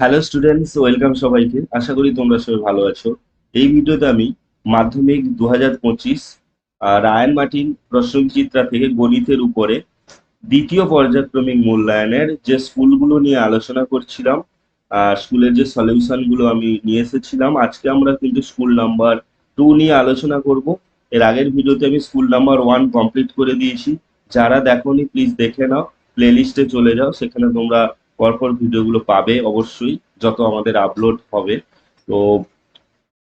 Hello students welcome সবাইকে। আশা করি তোমরা সবাই ভালো আছো। এই ভিডিওতে আমি মাধ্যমিক দু হাজার পঁচিশ রায়ন মার্টিন প্রশ্নচিত্রা থেকে গণিতের উপরে দ্বিতীয় পর্যায়ক্রমিক মূল্যায়নের যে স্কুলগুলো নিয়ে আলোচনা করছিলাম স্কুলের যে সলিউশনগুলো আমি নিয়ে এসেছিলাম, আজকে আমরা কিন্তু স্কুল নাম্বার টু নিয়ে আলোচনা করব। এর আগের ভিডিওতে আমি স্কুল নাম্বার ওয়ান কমপ্লিট করে দিয়েছি। যারা দেখোনি প্লিজ দেখে নাও। প্লে লিস্টে চলে যাও, সেখানে তোমরা পরপর ভিডিওগুলো পাবে অবশ্যই, যত আমাদের আপলোড হবে। তো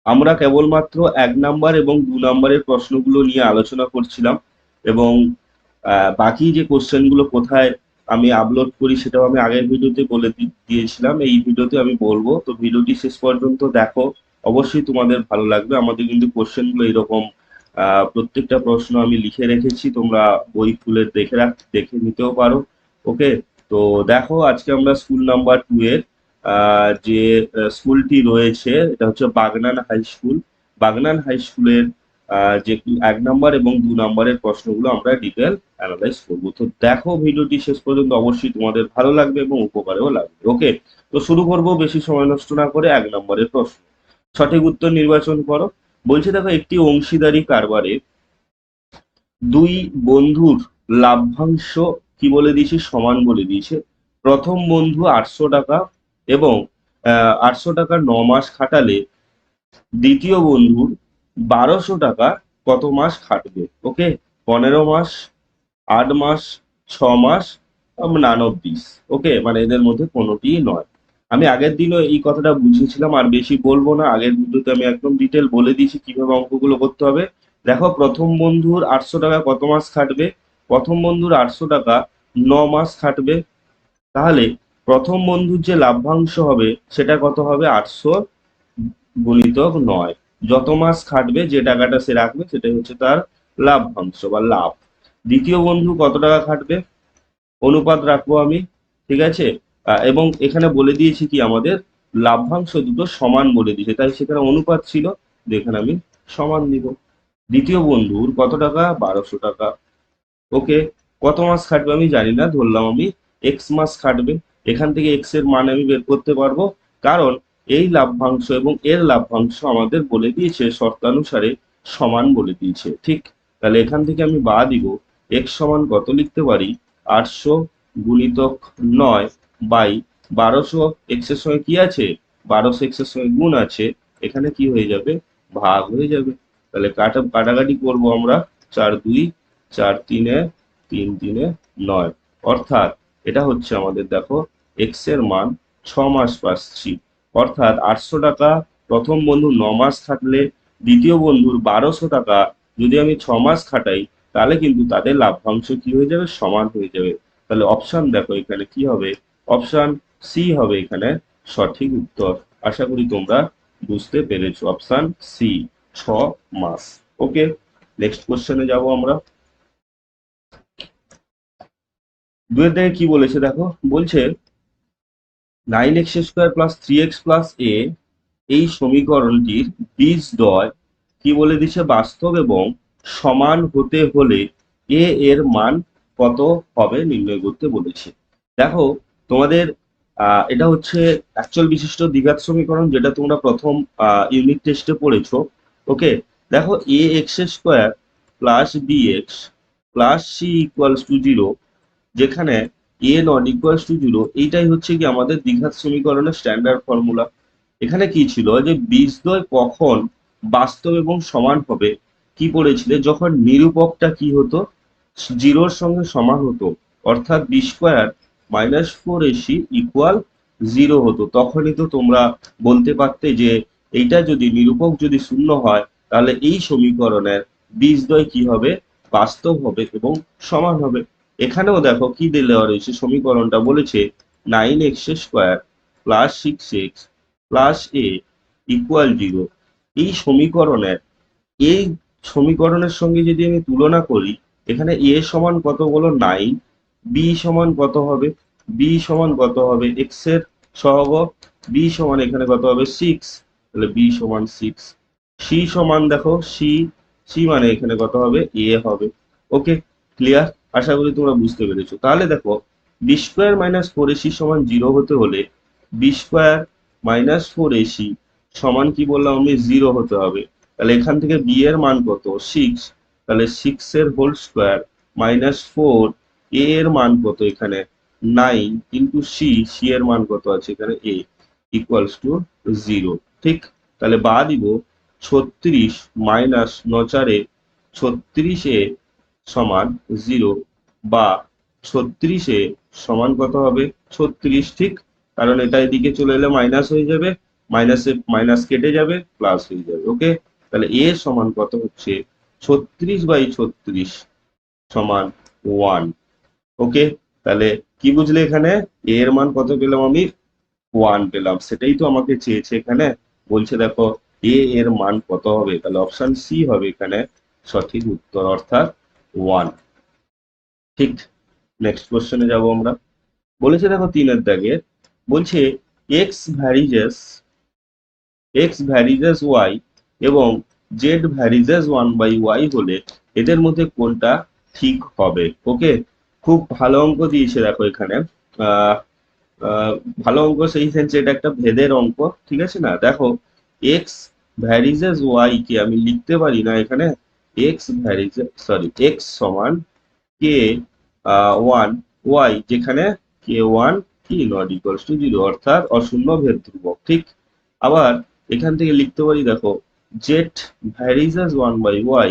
আমরা কেবলমাত্র এক নাম্বার এবং দু নাম্বারের প্রশ্নগুলো নিয়ে আলোচনা করছিলাম এবং বাকি যে কোশ্চেনগুলো কোথায় আমি আপলোড করি সেটাও আমি আগের ভিডিওতে বলে দিয়েছিলাম। এই ভিডিওতে আমি বলব, তো ভিডিওটি শেষ পর্যন্ত দেখো। অবশ্যই তোমাদের ভালো লাগবে। আমাদের কিন্তু কোশ্চেনগুলো এরকম প্রত্যেকটা প্রশ্ন আমি লিখে রেখেছি। তোমরা বই খুলে দেখে রাখ, দেখে নিতেও পারো। ওকে? তো দেখো, আজকে আমরা স্কুল নাম্বার টু এর যে স্কুলটি রয়েছে, এটা হচ্ছে Bagnan high school Bagnan high স্কুলের যে এক নাম্বার এবং দু নাম্বারের প্রশ্নগুলো আমরা ডিটেল অ্যানালাইজ করব। তো দেখো, ভিডিওটি শেষ পর্যন্ত অবশ্যই তোমাদের ভালো লাগবে এবং উপকারেও লাগবে ওকে তো শুরু করব, বেশি সময় নষ্ট না করে এক নম্বরের প্রশ্ন। সঠিক উত্তর নির্বাচন করো। বলছে দেখো, একটি অংশীদারি কারবারে দুই বন্ধুর লাভ্যাংশ কি বলে দিয়েছে? সমান বলে দিয়েছে। প্রথম বন্ধু আটশো টাকা এবং আটশো টাকা ন মাস খাটালে দ্বিতীয় বন্ধুর বারোশো টাকা কত মাস খাটবে? ওকে? পনেরো মাস, আট মাস, ছ মাস নান ওকে? মানে এদের মধ্যে কোনোটিই নয়। আমি আগের দিনও এই কথাটা বুঝিয়েছিলাম, আর বেশি বলব না। আগের ভিডিওতে আমি একদম ডিটেল বলে দিয়েছি কীভাবে অঙ্কগুলো করতে হবে। দেখো, প্রথম বন্ধুর আটশো টাকা কত মাস খাটবে? প্রথম বন্ধুর আটশো টাকা ন মাস খাটবে। তাহলে প্রথম বন্ধুর যে লাভ্যাংশ হবে, সেটা কত হবে? আটশো গুণিতক নয়। যত মাস খাটবে, যে টাকাটা সে রাখবে, সেটাই হচ্ছে তার লাভ্যাংশ বা লাভ। দ্বিতীয় বন্ধু কত টাকা খাটবে? অনুপাত রাখব আমি, ঠিক আছে? এবং এখানে বলে দিয়েছি কি আমাদের? লাভ্যাংশ দুটো সমান বলে দিয়েছে, তাই সেখানে অনুপাত ছিল। এখানে আমি সমান নিব। দ্বিতীয় বন্ধুর কত টাকা? বারোশো টাকা। ওকে, কত মাস খাটবে আমি জানি না, ধরলাম আমি এক্স মাস খাটবে, এখান থেকে এক্সের মান আমি বের করতে পারব, কারণ এই লাভ্যাংশ এবং এর লাভ্যাংশ আমাদের বলে দিয়েছে, শর্তানুসারে সমান বলে দিয়েছে, ঠিক? তাহলে এখান থেকে আমি বা দিব এক্স সমান কত লিখতে পারি? আটশো গুণিতক নয় বাই বারোশো এক্সের সঙ্গে কি আছে? বারোশো এক্সের সঙ্গে গুণ আছে, এখানে কি হয়ে যাবে? ভাগ হয়ে যাবে, তাহলে কাটা, কাটাকাটি করব আমরা, চার দুই চার তিনে, তিন তিনে নয়। অর্থাৎ এটা হচ্ছে আমাদের, দেখো এক্সের মান ছ মাস পাচ্ছি অর্থাৎ আটশো টাকা, প্রথম বন্ধু ন মাস খাটলে দ্বিতীয় বন্ধুর বারোশো টাকা যদি আমি ছ মাস খাটাই, তাহলে কিন্তু তাদের লাভ্যাংশ কি হয়ে যাবে? সমান হয়ে যাবে। তাহলে অপশন দেখো এখানে কি হবে? অপশন সি হবে এখানে সঠিক উত্তর। আশা করি তোমরা বুঝতে পেরেছ। অপশন সি ছ মাস। ওকে নেক্সট কোশ্চেনে যাব আমরা। দুয়ের দিকে কি বলেছে দেখো? বলছে nine x square plus three x plus a এই সমীকরণটির বীজ দয় কি বলে দিচ্ছে? বাস্তব এবং সমান হতে হলে এ এর মান কত হবে নির্ণয় করতে বলেছে। দেখো, তোমাদের এটা হচ্ছে অ্যাকচুয়াল বিশিষ্ট দ্বিঘাত সমীকরণ যেটা তোমরা প্রথম ইউনিট টেস্টে পড়েছো। ওকে দেখো a x square plus b x plus c equals to zero যেখানে a not equals to zero এইটাই হচ্ছে কি আমাদের দ্বিঘাত সমীকরণের স্ট্যান্ডার্ড ফর্মুলা এখানে কি ছিল? যে বীজদ্বয় কখন বাস্তব এবং সমান হবে, কি পড়েছিলে? যখন নিরূপকটা কি হতো? জিরোর সঙ্গে সমান হতো, অর্থাৎ b square minus four ac equal zero হতো। তখনই তো তোমরা বলতে পারতে যে এইটা যদি নিরূপক যদি শূন্য হয়, তাহলে এই সমীকরণের বীজদ্বয় কি হবে? বাস্তব হবে এবং সমান হবে। এখানেও দেখো কি দেওয়া রয়েছে সমীকরণটা বলেছে nine x square plus six x plus a equal zero এই সমীকরণের এই সমীকরণের সঙ্গে যদি আমি তুলনা করি, এখানে এ সমান কত বলো নাইন বি সমান কত হবে? বি সমান কত হবে এক্সের সহগ? বি সমান এখানে কত হবে সিক্স তাহলে বি সমান সিক্স সি সমান দেখো সি সি মানে এখানে কত হবে? এ হবে। ওকে ক্লিয়ার আশা করি তোমরা বুঝতে পেরেছ। তাহলে দেখো b square minus four ac সমান জিরো হতে হলে b square minus four ac সমান কি বললাম আমি? জিরো হতে হবে। তাহলে এখান থেকে বি এর মান কত? সিক্স তাহলে সিক্স এর whole square minus four a এর মান কত এখানে? নাইন ইন্টু সি সি এর মান কত আছে এখানে? এ ইকুয়ালস টু জিরো ঠিক? তাহলে বা দিব ছত্রিশ মাইনাস নচারে ছত্রিশে সমান জিরো বা ছত্রিশে সমান কত হবে? ছত্রিশ, ঠিক? কারণ এটা এদিকে চলে এলে মাইনাস হয়ে যাবে মাইনাসে মাইনাস কেটে যাবে প্লাস হয়ে যাবে ওকে তাহলে এ সমান কত হচ্ছে? ছত্রিশ বাই ছত্রিশ সমান ওয়ান ওকে তাহলে কি বুঝলে এখানে? এ এর মান কত পেলাম আমি? ওয়ান পেলাম। সেটাই তো আমাকে চেয়েছে এখানে। বলছে দেখো এ এর মান কত হবে? তাহলে অপশন সি হবে এখানে সঠিক উত্তর, অর্থাৎ ওয়ান ঠিক নেক্সট কোশ্চেনে যাব আমরা। বলেছে দেখো তিনের দাগে, বলছে x varies x varies y এবং z varies one by y হলে এদের মধ্যে কোনটা ঠিক হবে? ওকে খুব ভালো অঙ্ক দিয়েছে দেখো এখানে। ভালো অঙ্ক সেই সেন্সে এটা একটা ভেদের অঙ্ক, ঠিক আছে না? দেখো এক্স ভ্যারিজেস ওয়াই কে আমি লিখতে পারি না এখানে। এক্স ভ্যারিজেস সরি এক্স সমান কে ওয়ান ওয়াই যেখানে কে ওয়ান কি নট ইকুয়ালস টু জিরো অর্থাৎ অশূন্য ভেদ ধ্রুবক, ঠিক? আবার এখান থেকে লিখতে পারি, দেখো Z varies one by Y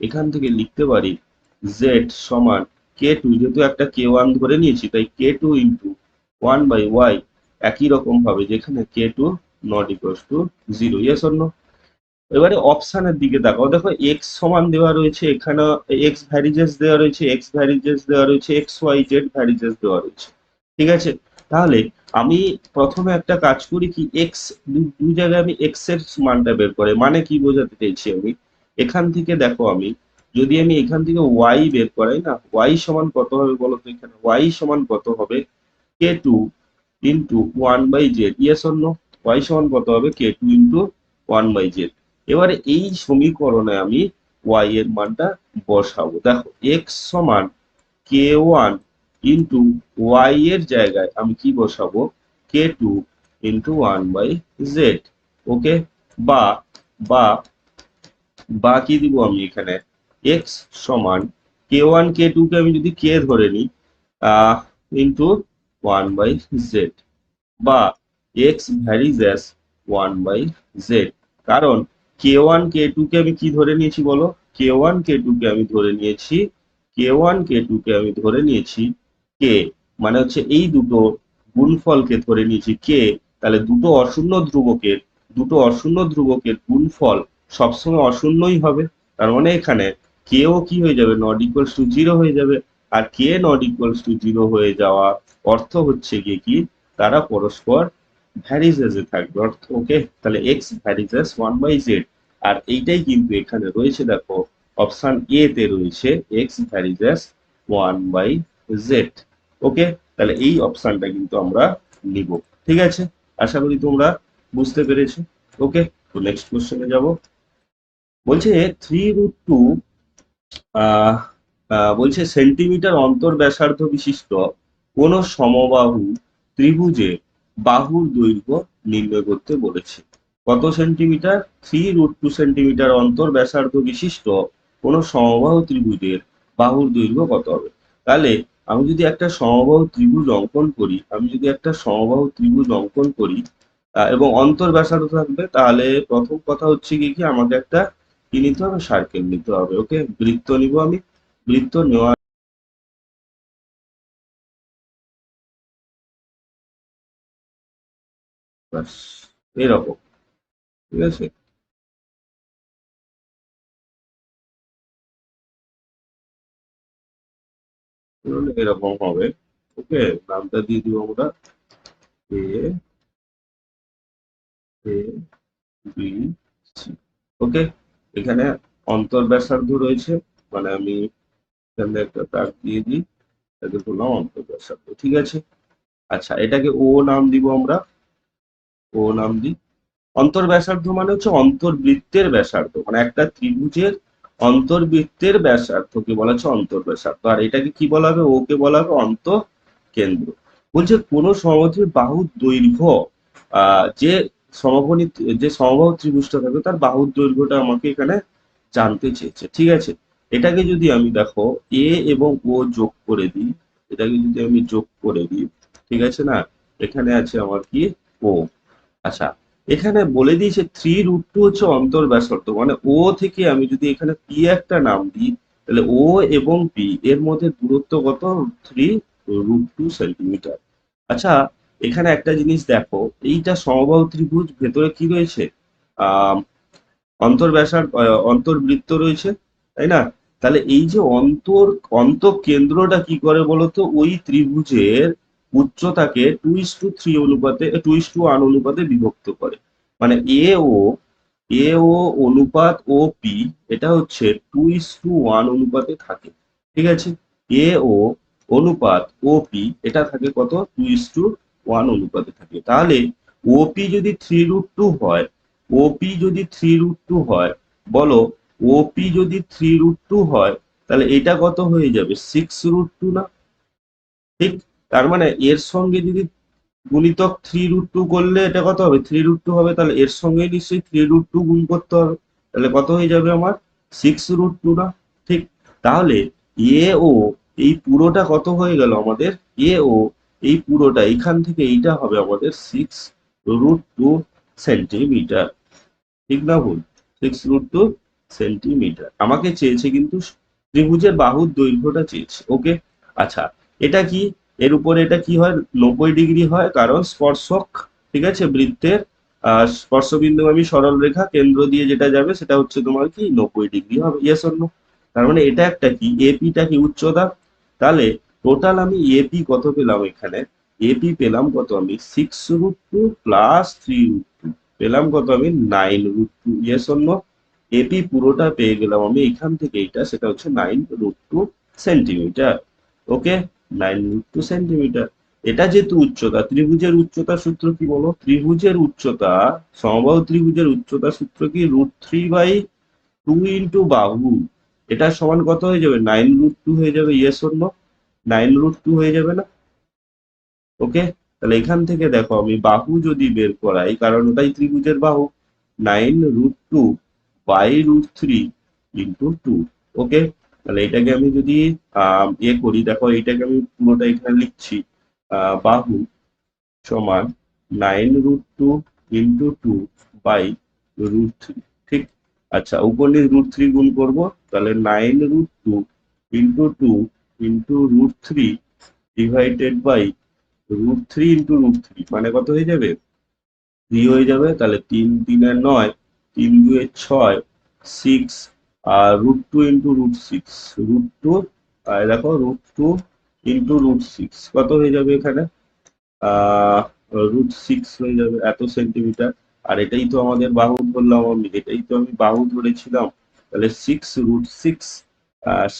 এখান থেকে লিখতে পারি জেড সমান কে টু যেহেতু একটা কে ওয়ান ধরে নিয়েছি, তাই K two into one by Y একই রকম ভাবে, যেখানে K two not equals to zero yes অন্য এবারে অপশনের দিকে তাকাও। দেখো এক্স সমান দেওয়া রয়েছে এখানে এক্স ভ্যারিজেস দেওয়া রয়েছে এক্স ভ্যারিজেস দেওয়া রয়েছে এক্স ওয়াই জেড ভ্যারিজেস দেওয়া রয়েছে। ঠিক আছে? তাহলে আমি প্রথমে একটা কাজ করি কি এক্স দু জায়গায় আমি এক্সের মানটা বের করে। মানে কি বোঝাতে চাইছি আমি? এখান থেকে দেখো আমি, যদি আমি এখান থেকে ওয়াই বের করাই না ওয়াই সমান কত হবে বলো তো এখানে? ওয়াই সমান কত হবে? K two into one by Z yes অন্য ওয়াই সমান কত হবে? K two into one by Z এবারে এই সমীকরণে আমি ওয়াই এর মানটা বসাবো। দেখো এক্স সমান কে ওয়ান ইন্টু ওয়াই এর জায়গায় আমি কি বসাবো? K two into one by Z okay বা বা বা কি দিব আমি এখানে? এক্স সমান কে ওয়ান কে টু কে আমি যদি কে ধরে নিই ইন্টু ওয়ান বাই জেড বা X varies one by Z কারণ কে ওয়ান কে টু কে আমি কি ধরে নিয়েছি বলো? কে ওয়ান কে টু কে আমি ধরে নিয়েছি। কে ওয়ান কে টু কে আমি ধরে নিয়েছি কে মানে হচ্ছে এই দুটো গুণফলকে ধরে নিয়েছি কে তাহলে দুটো অশূন্য ধ্রুবকের দুটো অশূন্য ধ্রুবকের গুণফল সবসময় অশূন্যই হবে। তার মানে এখানে কেও কি হয়ে যাবে? নট ইকুয়ালস টু জিরো হয়ে যাবে। আর K not equals to zero হয়ে যাওয়া অর্থ হচ্ছে গিয়ে কি? তারা পরস্পর ভ্যারিজেসে থাকবে। অর্থ, ওকে? তাহলে X varies one by Z আর এইটাই কিন্তু এখানে রয়েছে, দেখো, অপশান এ তে রয়েছে X varies one by Z okay? তাহলে এই অপশানটা কিন্তু আমরা নিব। ঠিক আছে? আশা করি তোমরা বুঝতে পেরেছ। ওকে? তো নেক্সট কোশ্চেনে যাব। বলছে থ্রি রুট টু বলছে সেন্টিমিটার অন্তর ব্যাসার্ধ বিশিষ্ট কোন সমবাহু ত্রিভুজে বাহুর দৈর্ঘ্য নির্ণয় করতে বলেছে। কত centimetre? Three root two centimetre অন্তর ব্যাসার্ধ বিশিষ্ট কোন সমবাহু ত্রিভুজের বাহুর দৈর্ঘ্য কত হবে? তাহলে আমি যদি একটা সমবাহু ত্রিভুজ অঙ্কন করি, আমি যদি একটা সমবাহু ত্রিভুজ অঙ্কন করি এবং অন্তর ব্যাসার্ধ থাকবে, তাহলে প্রথম কথা হচ্ছে কি কি? আমাকে একটা কি নিতে হবে? সার্কেল নিতে হবে। ওকে? বৃত্ত নিব আমি। বৃত্ত নেওয়া ব্যাস এরকম ঠিক আছে? এরকম হবে। ওকে, নামটা দিয়ে দিব আমরা। ওকে, এখানে অন্তর ব্যাসার্ধ রয়েছে। মানে আমি এখানে একটা দাগ দিয়ে দিই। এটাকে বললাম অন্তর ব্যাসার্ধ। ঠিক আছে? আচ্ছা এটাকে ও নাম দিব আমরা। ও নাম দিই অন্তর ব্যাসার্ধ মানে হচ্ছে অন্তর্বৃত্তের ব্যাসার্ধ। মানে একটা ত্রিভুজের অন্তর্বৃত্তের ব্যাসার্ধকে বলা হচ্ছে অন্তর ব্যাসার্ধ আর এটাকে কি বলা হবে? ওকে বলা হবে অন্ত কেন্দ্র বলছে, কোন সমবাহুর বাহু দৈর্ঘ্য যে সমকোণী যে সমবাহু ত্রিভুজটা থাকবে, তার বাহুর দৈর্ঘ্যটা আমাকে এখানে জানতে চেয়েছে। ঠিক আছে? এটাকে যদি আমি দেখো, এ এবং ও যোগ করে দিই। এটাকে যদি আমি যোগ করে দিই, ঠিক আছে না? এখানে আছে আমার কি? ও। আচ্ছা এখানে বলে দিয়েছে থ্রি রুট টু হচ্ছে অন্তর ব্যাসার্ধ মানে ও থেকে আমি যদি এখানে পি একটা নাম দিই, তাহলে ও এবং পি এর মধ্যে দূরত্ব কত? থ্রি রুট টু সেন্টিমিটার আচ্ছা এখানে একটা জিনিস দেখো, এইটা সমবাহু ত্রিভুজ, ভেতরে কি রয়েছে? আহ, অন্তর ব্যাসার অন্তর্বৃত্ত রয়েছে, তাই না? তাহলে এই যে অন্তর অন্ত কেন্দ্রটা কি করে বলতো? ওই ত্রিভুজের উচ্চতাকে টু ইস টু থ্রি অনুপাতে টু ইস টু ওয়ান অনুপাতে বিভক্ত করে। মানে এ ও এ ও অনুপাত ও পি এটা হচ্ছে টু ইস টু ওয়ান অনুপাতে থাকে। ঠিক আছে? এ ও অনুপাত ও পি এটা থাকে কত? টু ইস টু ওয়ান অনুপাতে থাকে। তাহলে ওপি যদি থ্রি রুট টু হয় ওপি যদি থ্রি রুট টু হয়, বলো ওপি যদি থ্রি রুট টু হয়, তাহলে এটা কত হয়ে যাবে? সিক্স রুট টু না? ঠিক? তার মানে এর সঙ্গে যদি গুণিতক থ্রি রুট টু করলে এটা কত হবে? থ্রি রুট টু হবে, তাহলে এর সঙ্গে নিশ্চয়ই থ্রি রুট টু গুণ করতে হবে। তাহলে কত হয়ে যাবে আমার? সিক্স রুট টু না? ঠিক। তাহলে এ ও, এই পুরোটা কত হয়ে গেল আমাদের? এ ও, এই পুরোটা এখান থেকে এইটা হবে আমাদের সিক্স রুট টু সেন্টিমিটার ঠিক না ভুল? সিক্স রুট টু সেন্টিমিটার আমাকে চেয়েছে কিন্তু ত্রিভুজের বাহুর দৈর্ঘ্যটা চেয়েছে। ওকে আচ্ছা এটা কি? এর উপরে এটা কি হয়? নব্বই ডিগ্রি হয়, কারণ স্পর্শক, ঠিক আছে, বৃত্তের আহ স্পর্শবিন্দুগামী সরল রেখা কেন্দ্র দিয়ে যেটা যাবে সেটা হচ্ছে তোমার কি? নব্বই ডিগ্রি হবে। ইয়েস অন্য তার মানে এটা একটা কি? এপিটা কি উচ্চতা? তাহলে টোটাল আমি এপি কত পেলাম এখানে? এপি পেলাম কত আমি? Six root two plus three root two পেলাম কত আমি? নাইন রুট টু ইয়েস অন্য এপি পুরোটা পেয়ে গেলাম আমি এখান থেকে এটা সেটা হচ্ছে nine root two centimetre okay nine two centimetre. এটা যেহেতু উচ্চতা, ত্রিভুজের উচ্চতা সূত্র কি বলো? ত্রিভুজের উচ্চতা, সমবাহু ত্রিভুজের উচ্চতা সূত্র কি? Root three by two into বাহু। এটা সমান কত হয়ে যাবে? নাইন রুট টু হয়ে যাবে ইয়েস অন্য নাইন রুট টু হয়ে যাবে না। ওকে? তাহলে এখান থেকে দেখো, আমি বাহু যদি বের করাই, কারণ ওটাই ত্রিভুজের বাহু। Nine root two by root three into two. Okay? তাহলে এটাকে আমি যদি ইয়ে করি, দেখো এটাকে আমি পুরোটা এখানে লিখছি বাহু সমান nine root two into two by root three ঠিক? আচ্ছা উপর নিয়ে রুট থ্রি গুণ করব, তাহলে nine root two into two into root three divided by root three into root three মানে কত হয়ে যাবে? থ্রি হয়ে যাবে, তাহলে তিন তিনের নয়, তিন দুয়ে ছয় সিক্স আর root two into root six root two আর দেখো root two into root six কত হয়ে যাবে এখানে? রুট সিক্স হয়ে যাবে এত সেন্টিমিটার আর এটাই তো আমাদের বাহু বললাম আমি, এটাই তো আমি বাহু ধরেছিলাম। তাহলে সিক্স রুট সিক্স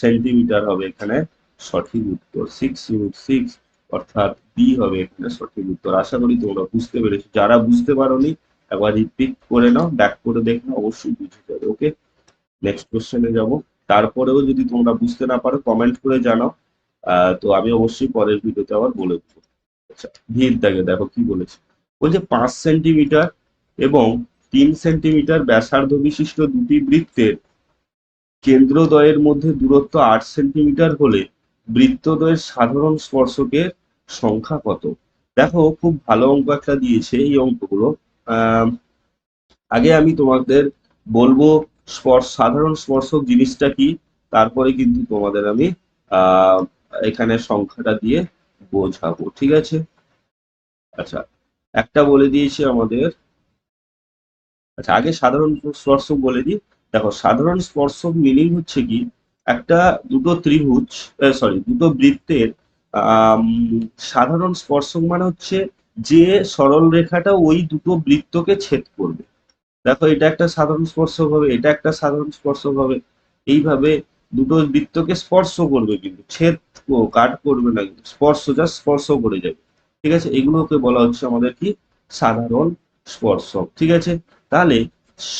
সেন্টিমিটার হবে এখানে সঠিক উত্তর। সিক্স রুট সিক্স অর্থাৎ বি হবে এখানে সঠিক উত্তর। আশা করি তোমরা বুঝতে পেরেছ। যারা বুঝতে পারোনি, একবার রিপিট করে নাও ব্যাক করে দেখো অবশ্যই বুঝে যাবে ওকে নেক্সট কোশ্চেনে যাব। তারপরেও যদি তোমরা বুঝতে না পারো কমেন্ট করে জানাও। তো আমি অবশ্যই পরের ভিডিওতে আবার বলে দেবো। আচ্ছা ভিড় দেখো কি বলেছে। বলছে পাঁচ সেন্টিমিটার এবং তিন সেন্টিমিটার ব্যাসার্ধ বিশিষ্ট দুটি বৃত্তের কেন্দ্রদ্বয়ের মধ্যে দূরত্ব আট সেন্টিমিটার হলে বৃত্তদ্বয়ের সাধারণ স্পর্শকের সংখ্যা কত? দেখো, খুব ভালো অঙ্ক একটা দিয়েছে এই অঙ্কগুলো। আগে আমি তোমাদের বলব স্পর্শ, সাধারণ স্পর্শক জিনিসটা কি? তারপরে কিন্তু তোমাদের আমি এখানে সংখ্যাটা দিয়ে বোঝাবো, ঠিক আছে? আচ্ছা একটা বলে দিয়েছে আমাদের। আচ্ছা আগে সাধারণ স্পর্শক বলে দিই। দেখো, সাধারণ স্পর্শক মিনিং হচ্ছে কি? একটা দুটো ত্রিভুজ সরি দুটো বৃত্তের সাধারণ স্পর্শক মানে হচ্ছে যে সরল রেখাটা ওই দুটো বৃত্তকে ছেদ করবে। দেখো, এটা একটা সাধারণ স্পর্শক হবে, এটা একটা সাধারণ স্পর্শক হবে। এইভাবে দুটো বৃত্তকে স্পর্শ করবে কিন্তু, ছেদ কাট করবে না কিন্তু, স্পর্শ যা স্পর্শ করে যাবে। ঠিক আছে? এগুলোকে বলা হচ্ছে আমাদের কি? সাধারণ স্পর্শক। ঠিক আছে? তাহলে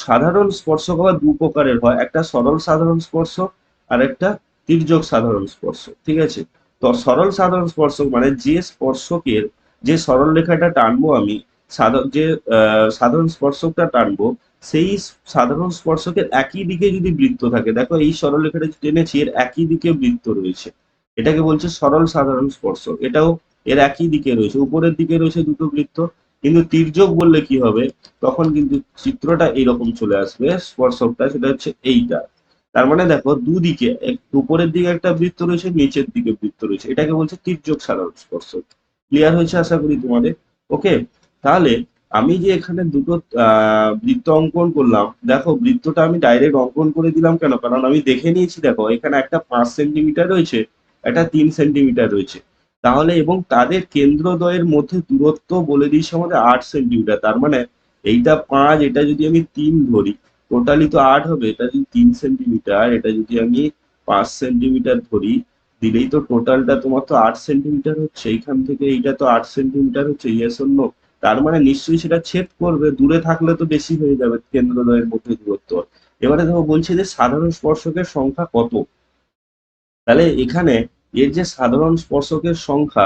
সাধারণ স্পর্শক আবার দু প্রকারের হয়, একটা সরল সাধারণ স্পর্শক আর একটা তির্যক সাধারণ স্পর্শক। ঠিক আছে? তো সরল সাধারণ স্পর্শক মানে যে স্পর্শকের, যে সরল রেখাটা টানবো আমি যে সাধারণ স্পর্শকটা টানবো, সেই সাধারণ স্পর্শকের একই দিকে যদি বৃত্ত থাকে, দেখো এই সরল রেখাটা যে টেনেছি, এর একই দিকে বৃত্ত রয়েছে। এটাকে বলছে সরল সাধারণ স্পর্শক। এটাও এর একই দিকে রয়েছে। উপরের দিকে রয়েছে দুটো বৃত্ত, কিন্তু তির্যক বললে কি হবে? তখন কিন্তু চিত্রটা এইরকম চলে আসবে, স্পর্শকটা, সেটা হচ্ছে এইটা। তার মানে দেখো, দুদিকে উপরের দিকে একটা বৃত্ত রয়েছে, নিচের দিকে বৃত্ত রয়েছে। এটাকে বলছে তির্যক সাধারণ স্পর্শক। ক্লিয়ার হয়েছে আশা করি তোমাদের? ওকে তাহলে আমি যে এখানে দুটো বৃত্ত অঙ্কন করলাম, দেখো বৃত্তটা আমি ডাইরেক্ট অঙ্কন করে দিলাম কেন? কারণ আমি দেখে নিয়েছি, দেখো, এখানে একটা পাঁচ সেন্টিমিটার রয়েছে, একটা তিন সেন্টিমিটার রয়েছে। তাহলে এবং তাদের কেন্দ্রদ্বয়ের মধ্যে দূরত্ব বলে দিয়েছে আমাদের আট সেন্টিমিটার তার মানে এইটা পাঁচ, এটা যদি আমি তিন ধরি টোটালি তো আট হবে, এটা যদি তিন সেন্টিমিটার এটা যদি আমি পাঁচ সেন্টিমিটার ধরি, দিলেই তো টোটালটা তোমার তো আট সেন্টিমিটার হচ্ছে, এইখান থেকে এইটা তো আট সেন্টিমিটার হচ্ছে ইয়েস অন্য তার মানে নিশ্চয়ই সেটা ছেদ করবে, দূরে থাকলে তো বেশি হয়ে যাবে কেন্দ্রদ্বয়ের মধ্যে দূরত্ব। এবারে দেখো বলছে যে সাধারণ স্পর্শকের সংখ্যা কত? তাহলে এখানে এর যে সাধারণ স্পর্শকের সংখ্যা,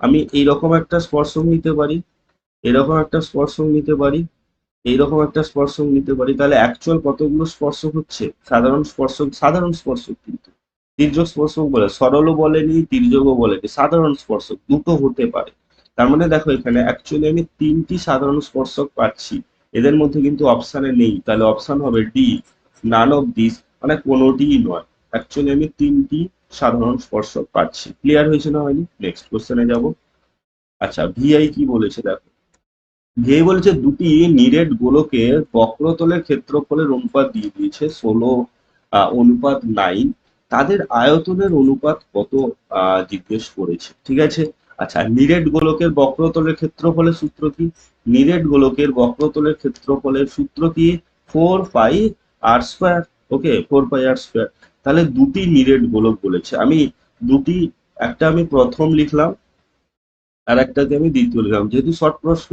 আমি এইরকম একটা স্পর্শক নিতে পারি, এরকম একটা স্পর্শক নিতে পারি, এইরকম একটা স্পর্শক নিতে পারি। তাহলে অ্যাকচুয়াল কতগুলো স্পর্শক হচ্ছে? সাধারণ স্পর্শক সাধারণ স্পর্শক কিন্তু। তির্যক স্পর্শক বলে, সরলও বলেনি, তির্যকও বলেনি, সাধারণ স্পর্শক, দুটো হতে পারে। তার মানে দেখো এখানে অ্যাকচুয়ালি আমি তিনটি সাধারণ স্পর্শক পাচ্ছি। এদের মধ্যে কিন্তু অপশানে নেই। তাহলে অপশান হবে ডি নান অফ দিস মানে কোনোটিই নয়। অ্যাকচুয়ালি আমি তিনটি সাধারণ স্পর্শক পাচ্ছি। ক্লিয়ার হয়েছে না হয়নি? নেক্সট কোশ্চেনে যাব। আচ্ছা ভিআই কি বলেছে দেখো? ভিআই বলেছে দুটি নিরেট গোলকের বক্রতলের ক্ষেত্রফলের অনুপাত দিয়ে দিয়েছে, ষোলো অনুপাত নাইন তাদের আয়তনের অনুপাত কত? জিজ্ঞেস করেছে। ঠিক আছে? আচ্ছা। নিরেট গোলকের বক্রতলের ক্ষেত্রফলের সূত্র কি? নিরেট গোলকের বক্রতলের ক্ষেত্রফলের সূত্র কি? Four pi R square. Okay, four pi R square. তাহলে দুটি নিরেট গোলক বলেছে। আমি দুটি, একটা আমি প্রথম লিখলাম আর একটাকে আমি দ্বিতীয় লিখলাম। যেহেতু শর্ট প্রশ্ন,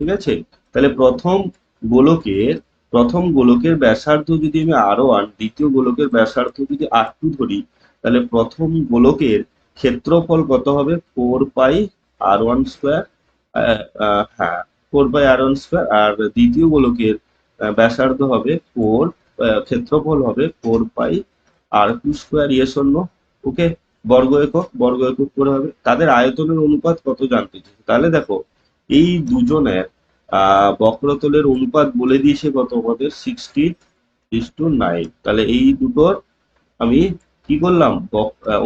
ঠিক আছে? তাহলে প্রথম গোলকের প্রথম গোলকের ব্যাসার্ধ যদি আমি আর ওয়ান দ্বিতীয় গোলকের ব্যাসার্ধ যদি আর টু ধরি, তাহলে প্রথম গোলকের ক্ষেত্রফল কত হবে? Four pi R one square হ্যাঁ four pi R one square আর দ্বিতীয় গোলকের ব্যাসার্ধ হবে ফোর ক্ষেত্রফল হবে four pi R two square ইয়ে শূন্য ওকে বর্গ একক বর্গ একক করে হবে। তাদের আয়তনের অনুপাত কত জানতে চাই তাহলে দেখো, এই দুজনের, আহ, বক্রতলের অনুপাত বলে দিয়েছে কত আমাদের? সিক্সটি ইস টু নাইন তাহলে এই দুটোর আমি কি করলাম?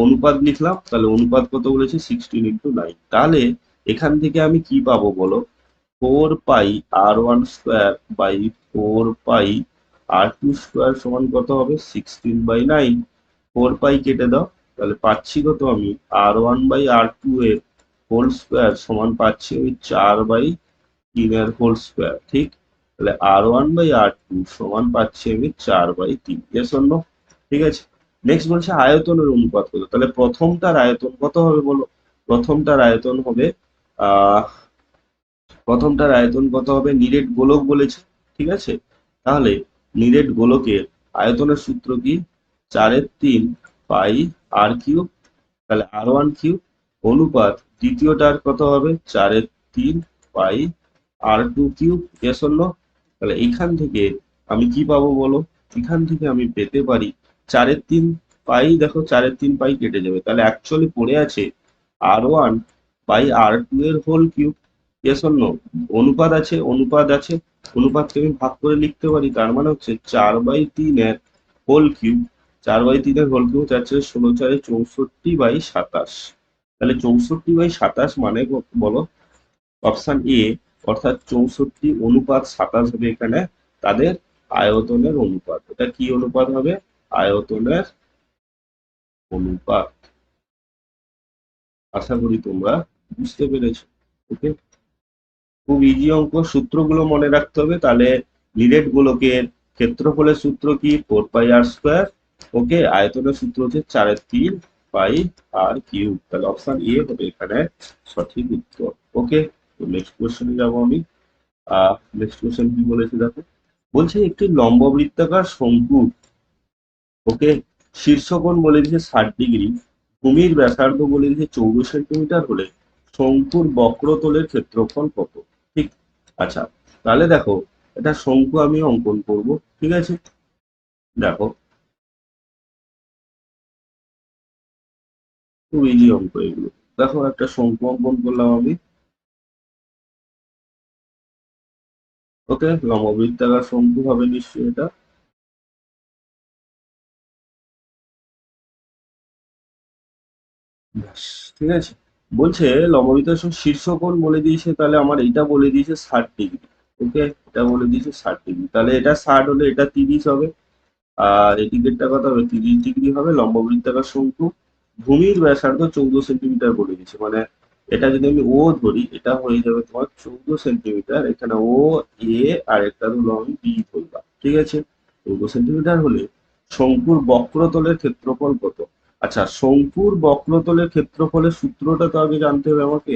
অনুপাত লিখলাম। তাহলে অনুপাত কত বলেছে? সিক্সটিন ইন্টু নাইন তাহলে এখান থেকে আমি কি পাবো বলো? Four pi R one square by four pi R two square সমান কত হবে? Sixteen by nine four pi কেটে দাও। তাহলে পাচ্ছি কত আমি? R one by R two এর হোল স্কোয়ার সমান পাচ্ছি ওই চার বাই তিনের হোল স্কোয়ার ঠিক? তাহলে R one by R two সমান পাচ্ছি আমি চার বাই তিন। এর জন্য ঠিক আছে? নেক্সট বলছে আয়তনের অনুপাত কত? তাহলে প্রথমটার আয়তন কত হবে বলো? প্রথমটার আয়তন হবে, আহ, প্রথমটার আয়তন কত হবে? নিরেট গোলক বলেছে, ঠিক আছে? তাহলে নিরেট গোলকের আয়তনের সূত্র কি? চারের তিন পাই আর কিউব, তাহলে আর ওয়ান কিউব, অনুপাত দ্বিতীয়টার কত হবে? চারের তিন পাই আর টু কিউব এস অন্য তাহলে এখান থেকে আমি কি পাবো বলো? এখান থেকে আমি পেতে পারি চারের তিন পাই, দেখো চারের তিন পাই কেটে যাবে। তাহলে অ্যাকচুয়ালি পড়ে আছে R one by R two এর হোল কিউব অন্য অনুপাত আছে অনুপাত আছে। অনুপাতকে আমি ভাগ করে লিখতে পারি, তার মানে হচ্ছে চার বাই তিনের হোল কিউব চার বাই তিনের হোল কিউব চার চারে ষোলো চারে চৌষট্টি বাই সাতাশ। তাহলে চৌষট্টি বাই সাতাশ মানে বলো অপশন এ অর্থাৎ চৌষট্টি অনুপাত সাতাশ হবে এখানে, তাদের আয়তনের অনুপাত। এটা কি অনুপাত হবে? আয়তনের অনুপাত। আশা করি তোমরা বুঝতে পেরেছ। ওকে? খুব ইজি অঙ্ক। সূত্রগুলো মনে রাখতে হবে। তাহলে নিরেট গোলকের ক্ষেত্রফলের সূত্র কি? Four pi R square. Okay? আয়তনের সূত্র হচ্ছে চারের তিন পাই আর কিউ তাহলে অপশন এ হবে এখানে সঠিক উত্তর। ওকে? তো নেক্সট কোশ্চেনে যাব আমি। আহ নেক্সট কোশ্চেন কি বলেছে দেখো? বলছে একটি লম্ব বৃত্তাকার শঙ্কু ওকে শীর্ষকোণ বলে দিয়েছে ষাট ডিগ্রি ভূমির ব্যাসার্ধ বলে দিয়েছে চৌদ্দ সেন্টিমিটার হলে শঙ্কুর বক্রতলের ক্ষেত্রফল কত? ঠিক? আচ্ছা তাহলে দেখো, এটা শঙ্কু আমি অঙ্কন করব, ঠিক আছে? দেখো, খুব ইজি অঙ্ক এগুলো। দেখো, একটা শঙ্কু অঙ্কন করলাম আমি। ওকে, লম্ববৃত্তাকার শঙ্কু হবে নিশ্চয়ই এটা। ব্যাস, ঠিক আছে? বলছে লম্ববৃত্তাকার শীর্ষকোণ বলে দিয়েছে, তাহলে আমার এইটা বলে দিয়েছে ষাট ডিগ্রি ওকে এটা বলে দিয়েছে ষাট ডিগ্রি, তাহলে এটা ষাট হলে এটা তিরিশ হবে, আর এদিকেরটা কত হবে? তিরিশ ডিগ্রি হবে, লম্ববৃত্তাকার শঙ্কু, ভূমির ব্যাসার্ধ চৌদ্দ সেন্টিমিটার বলে দিয়েছে মানে এটা যদি আমি ও ধরি, এটা হয়ে যাবে তোমার চৌদ্দ সেন্টিমিটার, এখানে ও, এ, আর একটা ধরো আমি বি ধরলাম, ঠিক আছে? চৌদ্দ সেন্টিমিটার হলে শঙ্কুর বক্রতলের ক্ষেত্রফল কত? আচ্ছা শঙ্কুর বক্রতলের ক্ষেত্রফলের সূত্রটা তো আগে জানতে হবে আমাকে।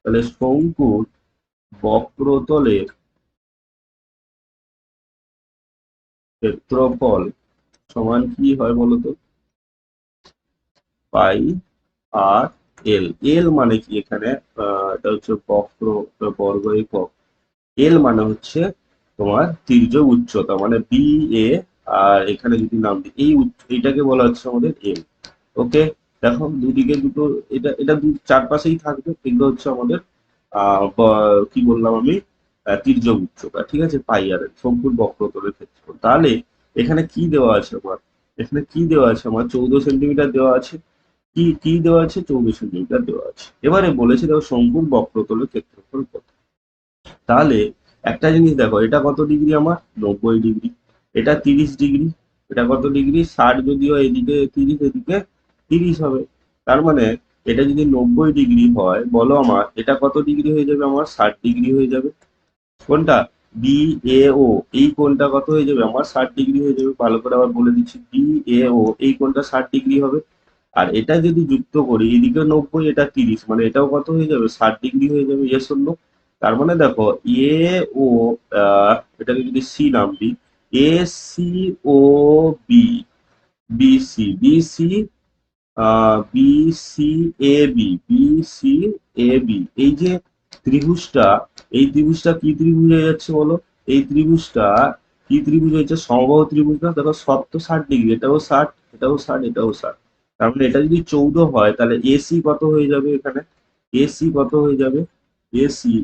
তাহলে শঙ্কুর বক্রতলের ক্ষেত্রফল সমান কি হয় বলতো পাই আর এল। এল মানে কি এখানে? এটা হচ্ছে বক্র বর্গ একক। এল মানে হচ্ছে তোমার তির্যক উচ্চতা মানে বি এ আর এখানে যদি নাম দিই, এই এইটাকে বলা হচ্ছে আমাদের এল ওকে? দেখো দুদিকে দুটো এটা এটা দু চারপাশেই থাকবে এগুলো হচ্ছে আমাদের কি বললাম আমি? আহ, উচ্চতা ঠিক আছে? পাই আর শঙ্কুর বক্রতলের ক্ষেত্রে তাহলে এখানে কি দেওয়া আছে আমার? এখানে কি দেওয়া আছে আমার? চৌদ্দ সেন্টিমিটার দেওয়া আছে। কি কি দেওয়া আছে? চৌদ্দ সেন্টিমিটার দেওয়া আছে। এবারে বলেছে দেখো শঙ্কুর বক্রতলের ক্ষেত্রফল কত? তাহলে একটা জিনিস দেখো এটা কত ডিগ্রি আমার? নব্বই ডিগ্রি। এটা তিরিশ ডিগ্রি। এটা কত ডিগ্রি? ষাট যদিও এদিকে তিরিশ এদিকে তিরিশ হবে। তার মানে এটা যদি নব্বই ডিগ্রি হয়, বলো আমার, এটা কত ডিগ্রি হয়ে যাবে আমার? ষাট ডিগ্রি হয়ে যাবে। কোনটা? বি এ ও, এই কোনটা কত হয়ে যাবে আমার? ষাট ডিগ্রি হয়ে যাবে। ভালো করে আবার বলে দিচ্ছি, বি এ ও, এই কোনটা ষাট ডিগ্রি হবে? আর এটা যদি যুক্ত করি, এদিকে নব্বই, এটা তিরিশ মানে এটাও কত হয়ে যাবে? ষাট ডিগ্রি হয়ে যাবে এ শূন্য। তার মানে দেখো, এ ও এটাকে যদি সি নাম দিই, A C O B B C B C A B B A B এই যে ত্রিভুজটা, এই ত্রিভুজটা কি ত্রিভুজ হয়ে যাচ্ছে বলো? এই ত্রিভুজটা কি ত্রিভুজ হয়েছে? সমবাহু ত্রিভুজ না? দেখো সব ষাট ডিগ্রি। এটাও ষাট এটাও ষাট এটাও ষাট। তার মানে এটা যদি চৌদ্দ হয়, তাহলে এসি কত হয়ে যাবে এখানে? এসি কত হয়ে যাবে? এসি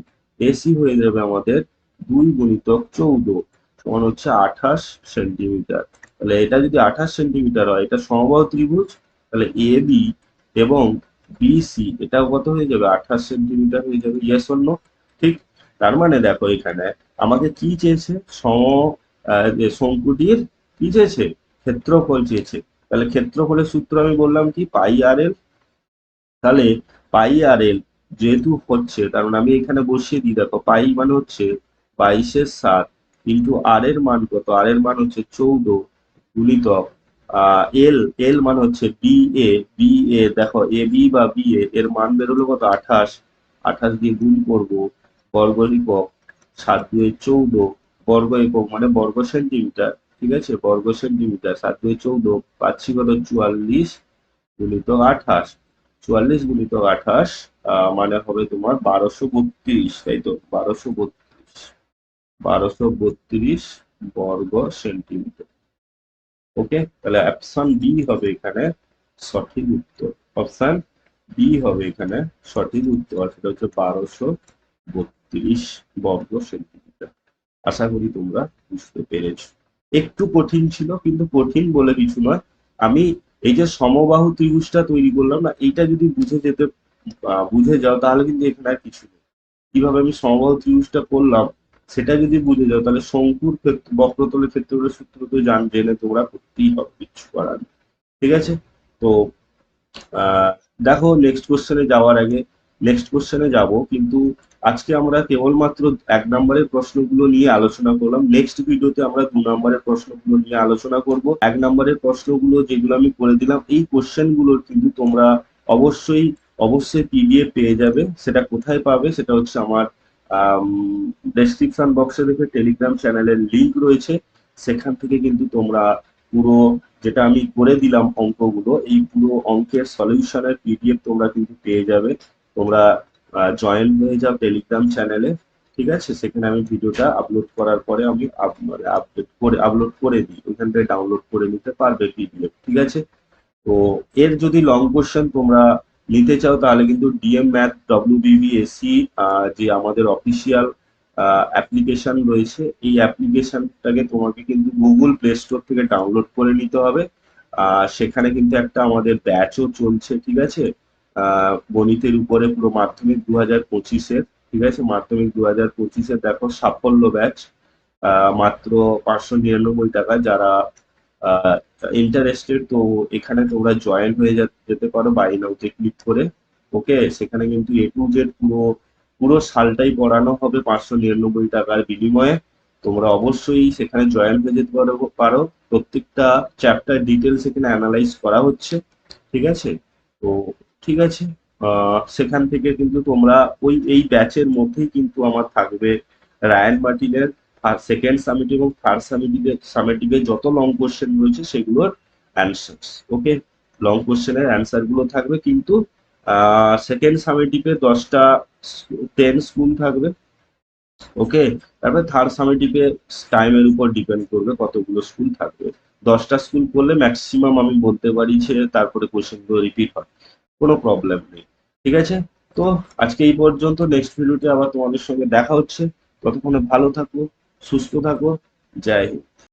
এসি হয়ে যাবে আমাদের দুই গুণিতক চৌদ্দ সমান হচ্ছে আঠাশ সেন্টিমিটার। তাহলে এটা যদি আঠাশ সেন্টিমিটার হয়, এটা সমবাহু ত্রিভুজ তাহলে এ বি এবং বিসি এটাও কত হয়ে যাবে? আঠাশ সেন্টিমিটার হয়ে যাবে। ইয়েস অন্য ঠিক? তার মানে দেখো এখানে আমাকে কি চেয়েছে? সম শঙ্কুটির কি চেয়েছে? ক্ষেত্রফল চেয়েছে। তাহলে ক্ষেত্রফলের সূত্র আমি বললাম কি? পাই আর এল। তাহলে পাই আর এল যেহেতু হচ্ছে, তার মানে আমি এখানে বসিয়ে দিই। দেখো, পাই মানে হচ্ছে বাইশের সাত, কিন্তু আর এর মান কত? আর এর মান হচ্ছে চৌদ্দ গুণিতক এল এল মানে হচ্ছে বি এ বি এ দেখো এ বি বা বি এ এর মান বেরোলো কত? আঠাশ। আঠাশ দিয়ে গুণ করব, বর্গ একক সাত দুয়ে চৌদ্দ। বর্গ একক মানে বর্গ সেন্টিমিটার, ঠিক আছে? বর্গ সেন্টিমিটার, সাত দুয়ে চৌদ্দ। পাচ্ছি কত? চুয়াল্লিশ গুণিত আঠাশ। চুয়াল্লিশ গুণিত আঠাশ মানে হবে তোমার বারোশো বত্রিশ, তাই তো? বারোশো বত্রিশ। বারোশো বত্রিশ বর্গ সেন্টিমিটার। ওকে তাহলে অপশন বি হবে এখানে সঠিক উত্তর। অপশন বি হবে এখানে সঠিক উত্তর সেটা হচ্ছে বারোশো বত্রিশ বর্গ সেন্টিমিটার। আশা করি তোমরা বুঝতে পেরেছ। একটু কঠিন ছিল, কিন্তু কঠিন বলে কিছু নয়। আমি এই যে সমবাহু ত্রিভুজটা তৈরি করলাম না, এইটা যদি বুঝে যেতে বুঝে যাও, তাহলে কিন্তু এখানে আর কিছু নেই। কীভাবে আমি সমবাহু ত্রিভুজটা করলাম সেটা যদি বুঝে যাও, তাহলে শঙ্কুর ক্ষেত্র, বক্রতলের ক্ষেত্রে সূত্র তো জান, জেনে তোমরা করতেই হবে কিছু করার ঠিক আছে? তো দেখো নেক্সট কোশ্চেনে যাওয়ার আগে নেক্সট কোশ্চেনে যাব, কিন্তু আজকে আমরা কেবলমাত্র এক নম্বরের প্রশ্নগুলো নিয়ে আলোচনা করলাম। নেক্সট ভিডিওতে আমরা দু নম্বরের প্রশ্নগুলো নিয়ে আলোচনা করব। এক নম্বরের প্রশ্নগুলো যেগুলো আমি করে দিলাম, এই কোশ্চেনগুলোর কিন্তু তোমরা অবশ্যই অবশ্যই পিডিএফ পেয়ে যাবে। সেটা কোথায় পাবে? সেটা হচ্ছে আমার ডেসক্রিপশন বক্সে দেখে টেলিগ্রাম চ্যানেলের লিংক রয়েছে। সেখান থেকে কিন্তু তোমরা পুরো যেটা আমি করে দিলাম অঙ্কগুলো, এই পুরো অঙ্কের সলিউশনের পিডিএফ তোমরা কিন্তু পেয়ে যাবে। তোমরা জয়েন হয়ে যাও টেলিগ্রাম চ্যানেলে ঠিক আছে? সেখানে আমি ভিডিওটা আপলোড করার পরে আমি মানে আপডেট করে আপলোড করে দিই। ওইখান থেকে ডাউনলোড করে নিতে পারবে পিডিএফ ঠিক আছে? তো এর যদি লং কোশ্চেন তোমরা নিতে চাও তাহলে কিন্তু ডিএম ম্যাথ ডব্লিউবিবিএসসি যে আমাদের অফিসিয়াল অ্যাপ্লিকেশন রয়েছে, এই অ্যাপ্লিকেশনটাকে তোমাকে কিন্তু গুগল প্লে স্টোর থেকে ডাউনলোড করে নিতে হবে। সেখানে কিন্তু একটা আমাদের ব্যাচও চলছে, ঠিক আছে? গণিতের উপরে পুরো মাধ্যমিক দু হাজার পঁচিশের, ঠিক আছে? মাধ্যমিক দু হাজার পঁচিশের দেখো সাফল্য ব্যাচ মাত্র পাঁচশো নিরানব্বই টাকা যারা ইন্টারেস্টেড তো এখানে তোমরা জয়েন হয়ে যেতে পারো বাই নাউতে ক্লিক করে। ওকে সেখানে কিন্তু এ টু জেড পুরো পুরো সালটাই পড়ানো হবে পাঁচশো নিরানব্বই টাকার বিনিময়ে। তোমরা অবশ্যই সেখানে জয়েন হয়ে যেতে পারো পারো। প্রত্যেকটা চ্যাপ্টার ডিটেলস এখানে অ্যানালাইজ করা হচ্ছে। ঠিক আছে? তো ঠিক আছে। সেখান থেকে কিন্তু তোমরা ওই, এই ব্যাচের মধ্যেই কিন্তু আমার থাকবে রায়ান মার্টিনের আর সেকেন্ড সামিট এবং থার্ড সামিটিভে সামিটিভে যত লং কোশ্চেন রয়েছে সেগুলোর অ্যান্সার্স ওকে লং কোশ্চেনের অ্যান্সারগুলো থাকবে কিন্তু সেকেন্ড সামিটিভে দশটা টেন স্কুল থাকবে ওকে তারপরে থার্ড সামিটিভে টাইমের উপর ডিপেন্ড করবে কতগুলো স্কুল থাকবে। দশটা স্কুল করলে ম্যাক্সিমাম আমি বলতে পারি যে তারপরে কোশ্চেনগুলো রিপিট হয়, কোনো প্রবলেম নেই, ঠিক আছে? তো আজকে এই পর্যন্ত নেক্সট ভিডিওতে আবার তোমাদের সঙ্গে দেখা হচ্ছে, ততক্ষণে ভালো থাকো। সুস্থ থাকো। জয় হিন্দ।